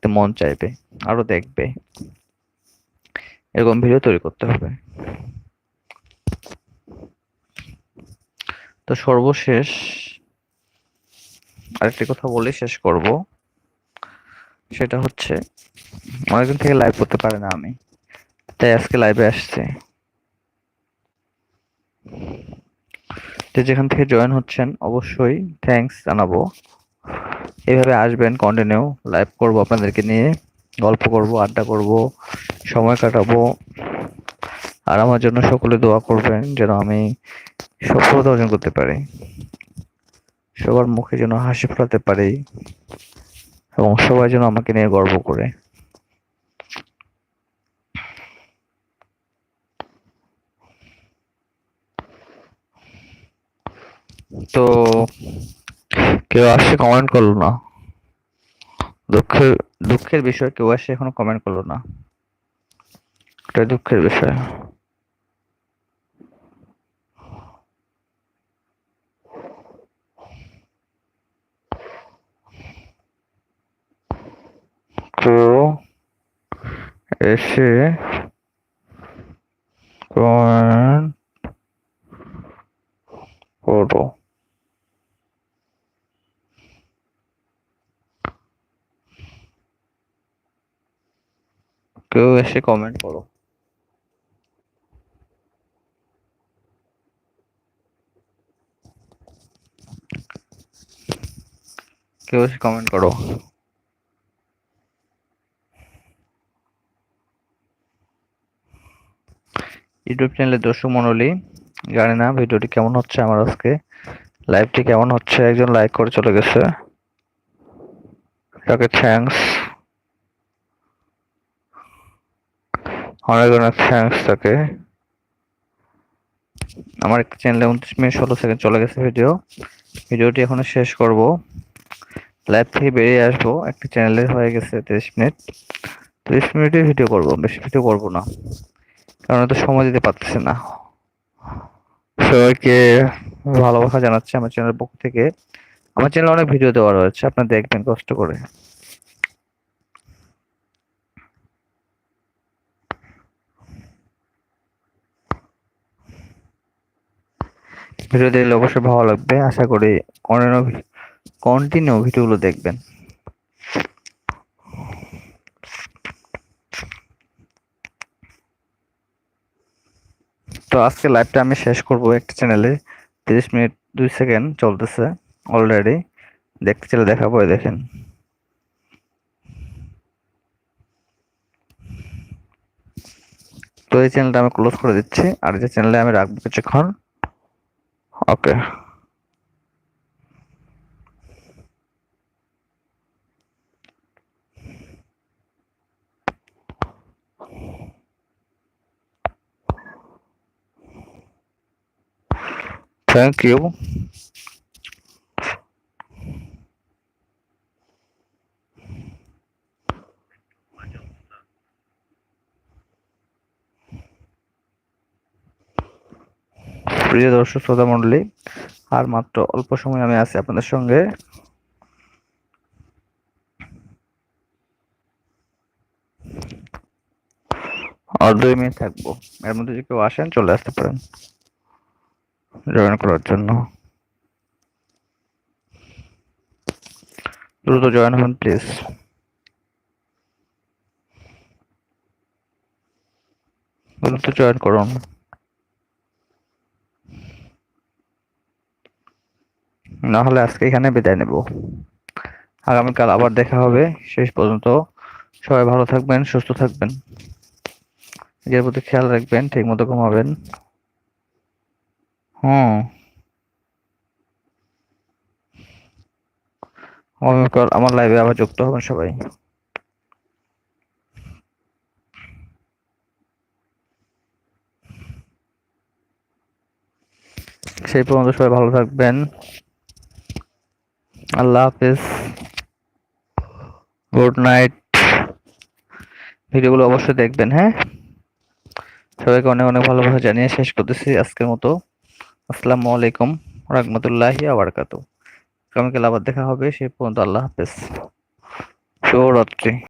দেখতে মন চাইবে, আরও দেখবে। এরকম ভিডিও তৈরি করতে হবে। তো সর্বশেষ আরেকটি কথা বলে শেষ করব। সেটা হচ্ছে, অনেকদিন থেকে লাইভ করতে পারে না আমি, তাই আজকে লাইভে আসছে। যেখান থেকে জয়েন হচ্ছেন, অবশ্যই থ্যাঙ্কস জানাব। এইভাবে আসবেন কন্টিনিউ লাইভ করব আপনাদেরকে নিয়ে, গল্প করব, আড্ডা করব, সময় কাটাবো। আর আমার জন্য সকলে দোয়া করবেন যেন আমি সফলতা অর্জন করতে পারি, সবার মুখে যেন হাসি ফোটাতে পারি, এবং সবাই যেন আমাকে নিয়ে গর্ব করে। তো কেউ আসে কমেন্ট করল না। দুঃখের দুঃখের বিষয় কেউ আসে এখনও কমেন্ট করল না। এটা দুঃখের বিষয়। কেউ এসে কমেন্ট করো কেউ এসে কমেন্ট করো। কেউ এসে কমেন্ট করো। ইউটিউব চ্যানেলের দর্শক মণ্ডলী জানি না ভিডিওটি কেমন হচ্ছে আমার আজকে। লাইভটি কেমন হচ্ছে? একজন লাইক করে চলে গেছে। তাকে থ্যাঙ্কস অনেক অনেক থ্যাঙ্কস তাকে আমার একটা চ্যানেলে উনত্রিশ মিনিট ষোলো সেকেন্ড চলে গেছে ভিডিও ভিডিওটি এখন শেষ করব। লাইভ থেকে বেরিয়ে আসব। একটা চ্যানেলে হয়ে গেছে তিরিশ মিনিট। তিরিশ মিনিটের ভিডিও করব, বেশি ভিডিও করব না। কারণ তো সময় দিতে পারতেছে না। সবাইকে ভালোবাসা জানাচ্ছি আমার চ্যানেলের পক্ষ থেকে। আমার চ্যানেলে অনেক ভিডিও দেওয়া রয়েছে, আপনারা দেখবেন কষ্ট করে। ভিডিও দেখলে অবশ্যই ভালো লাগবে। আশা করি কন্টিনিউ কন্টিনিউ ভিডিওগুলো দেখবেন। তো আজকে লাইভটা আমি শেষ করব একটা চ্যানেলে তিরিশ মিনিট, দুই সেকেন্ড চলতেছে অলরেডি দেখতে চলে দেখাবো দেখেন। তো এই চ্যানেলটা আমি ক্লোজ করে দিচ্ছি। আর যে চ্যানেলে আমি রাখব কিছুক্ষণ। ওকে Thank you. প্রিয় দর্শক, শ্রোতা মণ্ডলী, আর মাত্র অল্প সময় আমি আছি আপনাদের সঙ্গে। দুই মিনিট থাকব। এর মধ্যে যদি কেউ আসেন, চলে আসতে পারেন। জয়েন করার জন্য। দ্রুত জয়েন হন, প্লিজ। দ্রুত জয়েন করুন। না হলে আজকে এখানে বিদায় নেব। আগামীকাল আবার দেখা হবে। শেষ পর্যন্ত সবাই ভালো থাকবেন, সুস্থ থাকবেন। নিজের প্রতি খেয়াল রাখবেন ঠিক মতো ঘুমাবেন। হুম। আগামীকাল আমার লাইভে আবার যুক্ত হবেন সবাই। সেই পর্যন্ত সবাই ভালো থাকবেন। আল্লাহ হাফেজ। গুড নাইট ভিডিওগুলো অবশ্যই দেখবেন হ্যাঁ? সবাইকে অনেক অনেক ভালোভাবে জানিয়ে শেষ করতেছি আজকের মতো। আসসালামু আলাইকুম রহমতুল্লাহি আবরকাত আগামীকাল আবার দেখা হবে, সে পর্যন্ত আল্লাহ হাফেজ। শুভরাত্রি।